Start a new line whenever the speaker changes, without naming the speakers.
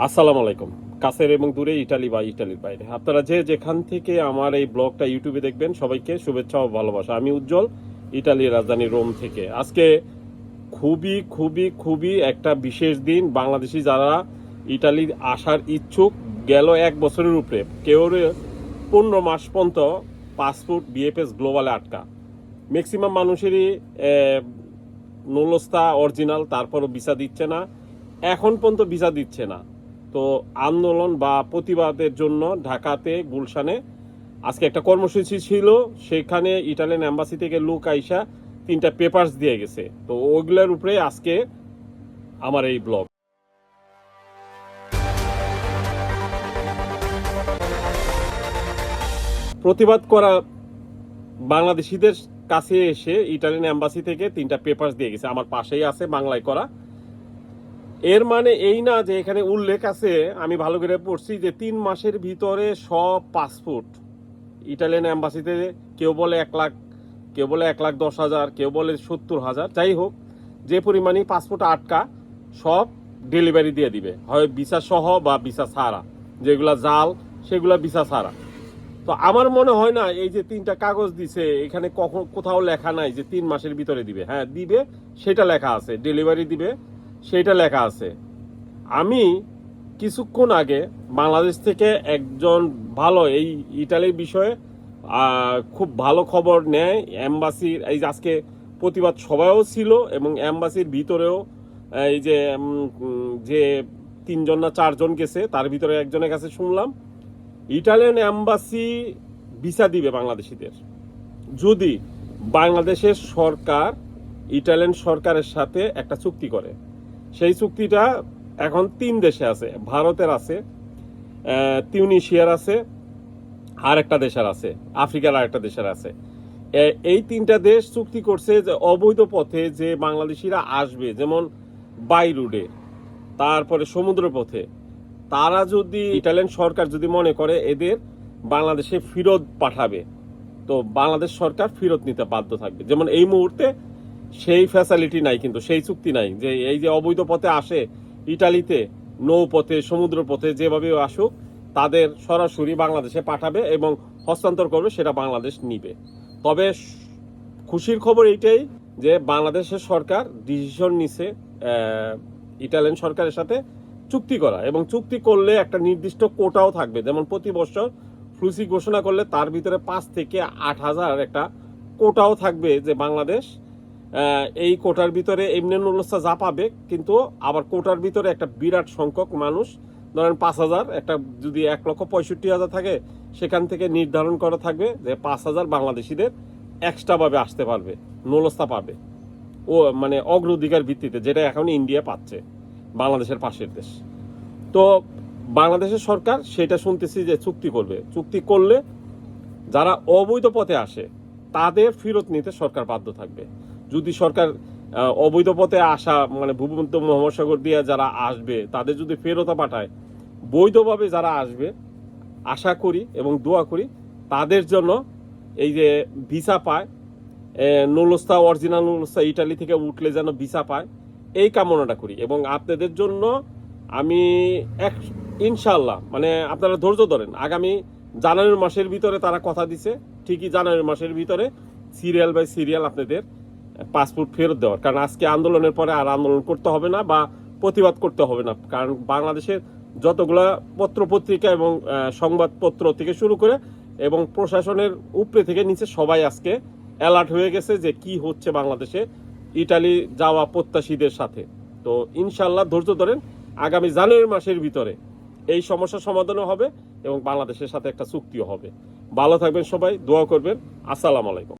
আসসালামু আলাইকুম। কাছের এবং দূরে ইটালি বা ইটালির বাইরে। আপনারা যে যেখান থেকে আমার এই ব্লগটা ইউটিউবে দেখবেন, সবাইকে শুভেচ্ছা ও ভালোবাসা। আমি উজ্জ্বল, ইটালির রাজধানী রোম থেকে। আজকে খুবই খুবই খুবই একটা বিশেষ দিন। বাংলাদেশি যারা ইটালি আসার ইচ্ছুক, গেল এক বছরের উপরে। কেউ পনেরো মাস পর্যন্ত পাসপোর্ট বিএফএস গ্লোবালে আটকা। ম্যাক্সিমাম মানুষেরই নুলস্তা অরিজিনাল, তারপরও ভিসা দিচ্ছে না। এখন পর্যন্ত ভিসা দিচ্ছে না। তো আন্দোলন বা প্রতিবাদের জন্য ঢাকাতে গুলশানে আজকে একটা কর্মসূচি ছিল। সেখানে ইটালিয়ান এম্বাসি থেকে লোক আইসা তিনটা পেপারস দিয়ে গেছে। তো ওইগুলোর উপরে আজকে আমার এই ব্লগ প্রতিবাদ করা বাংলাদেশিদের কাছে এসে ইটালিয়ান এম্বাসি থেকে তিনটা পেপারস দিয়ে গেছে। আমার পাশেই আছে বাংলায় করা। এর মানে এই না যে এখানে উল্লেখ আছে, আমি ভালো করে পড়ছি যে তিন মাসের ভিতরে সব পাসপোর্ট। ইটালিয়ান অ্যাম্বাসিতে কেউ বলে এক লাখ, কেউ বলে এক লাখ দশ হাজার, কেউ বলে সত্তর হাজার, যাই হোক, যে পরিমাণই পাসপোর্ট আটকা, সব ডেলিভারি দিয়ে দিবে। হয় ভিসা সহ বা ভিসা ছাড়া। যেগুলা জাল, সেগুলা ভিসা ছাড়া। তো আমার মনে হয় না এই যে তিনটা কাগজ দিছে, এখানে কখন কোথাও লেখা নাই যে তিন মাসের ভিতরে দিবে। হ্যাঁ দিবে, সেটা লেখা আছে। ডেলিভারি দিবে সেটা লেখা আছে। আমি কিছুক্ষণ আগে বাংলাদেশ থেকে একজন ভালো এই ইটালির বিষয়ে খুব ভালো খবর নেয়। অ্যাম্বাসির এই আজকে প্রতিবাদ সভাও ছিল এবং অ্যাম্বাসির ভিতরেও, এই যে যে তিনজন না চারজন গেছে, তার ভিতরে একজনের কাছে শুনলাম, ইটালিয়ান অ্যাম্বাসি ভিসা দিবে বাংলাদেশিদের। যদি বাংলাদেশের সরকার ইটালিয়ান সরকারের সাথে একটা চুক্তি করে। সেই চুক্তিটা এখন তিন দেশে আছে, ভারতের আছে তিউনিশিয়ার আছে, আর একটা দেশের আছে, আফ্রিকার আর একটা দেশের আছে। এই তিনটা দেশ চুক্তি করছে যে অবৈধ পথে যে বাংলাদেশিরা আসবে, যেমন বাই রুডে তারপরে সমুদ্র পথে তারা যদি ইটালিয়ান সরকার যদি মনে করে এদের বাংলাদেশে ফেরত পাঠাবে, তো বাংলাদেশ সরকার ফেরত নিতে বাধ্য থাকবে। যেমন এই মুহূর্তে সেই ফ্যাসিলিটি নাই কিন্তু, সেই চুক্তি নাই যে এই যে অবৈধ পথে আসে ইটালিতে, নৌপথে সমুদ্র পথে যেভাবে আসুক, তাদের সরাসরি বাংলাদেশে পাঠাবে এবং হস্তান্তর করবে, সেটা বাংলাদেশ নিবে। তবে খুশির খবর এইটাই যে বাংলাদেশের সরকার ডিসিশন নিছে ইটালিয়ান সরকারের সাথে চুক্তি করা এবং চুক্তি করলে একটা নির্দিষ্ট কোটাও থাকবে। যেমন প্রতি বছর ফ্লুসি ঘোষণা করলে তার ভিতরে পাঁচ থেকে আট হাজার একটা কোটাও থাকবে যে বাংলাদেশ এই কোটার ভিতরে এমনি নুলস্তা যা পাবে, কিন্তু আবার কোটার ভিতরে একটা বিরাট সংখ্যক মানুষ, ধরেন পাঁচ হাজার, একটা যদি এক লক্ষ পঁয়ষট্টি হাজার থাকে, সেখান থেকে নির্ধারণ করা থাকবে যে পাঁচ হাজার বাংলাদেশিদের এক্সট্রাভাবে আসতে পারবে নুলস্তা পাবে। ও মানে অগ্রাধিকার ভিত্তিতে, যেটা এখন ইন্ডিয়া পাচ্ছে, বাংলাদেশের পাশের দেশ। তো বাংলাদেশের সরকার সেটা শুনতেছি যে চুক্তি করবে। চুক্তি করলে যারা অবৈধ পথে আসে, তাদের ফেরত নিতে সরকার বাধ্য থাকবে। যদি সরকার অবৈধ পথে আসা মানে ভূমধ্য মহাসাগর দিয়ে যারা আসবে, তাদের যদি ফেরতা পাঠায়, বৈধভাবে যারা আসবে, আশা করি এবং দোয়া করি, তাদের জন্য এই যে ভিসা পায় নুলস্তা অরিজিনাল নুলস্তা ইটালি থেকে উঠলে যেন ভিসা পায়, এই কামনাটা করি। এবং আপনাদের জন্য আমি এক ইনশাল্লাহ মানে আপনারা ধৈর্য ধরেন, আগামী জানুয়ারি মাসের ভিতরে তারা কথা দিছে, ঠিকই জানুয়ারি মাসের ভিতরে সিরিয়াল বাই সিরিয়াল আপনাদের পাসপোর্ট ফেরত দেওয়ার। কারণ আজকে আন্দোলনের পরে আর আন্দোলন করতে হবে না বা প্রতিবাদ করতে হবে না। কারণ বাংলাদেশের যতগুলা পত্র পত্রিকা এবং সংবাদপত্র থেকে শুরু করে এবং প্রশাসনের উপরে থেকে নিচে সবাই আজকে অ্যালার্ট হয়ে গেছে যে কি হচ্ছে বাংলাদেশে ইটালি যাওয়া প্রত্যাশীদের সাথে। তো ইনশাল্লাহ ধৈর্য ধরেন, আগামী জানুয়ারি মাসের ভিতরে এই সমস্যার সমাধানও হবে এবং বাংলাদেশের সাথে একটা চুক্তিও হবে। ভালো থাকবেন সবাই, দোয়া করবেন। আসসালামু আলাইকুম।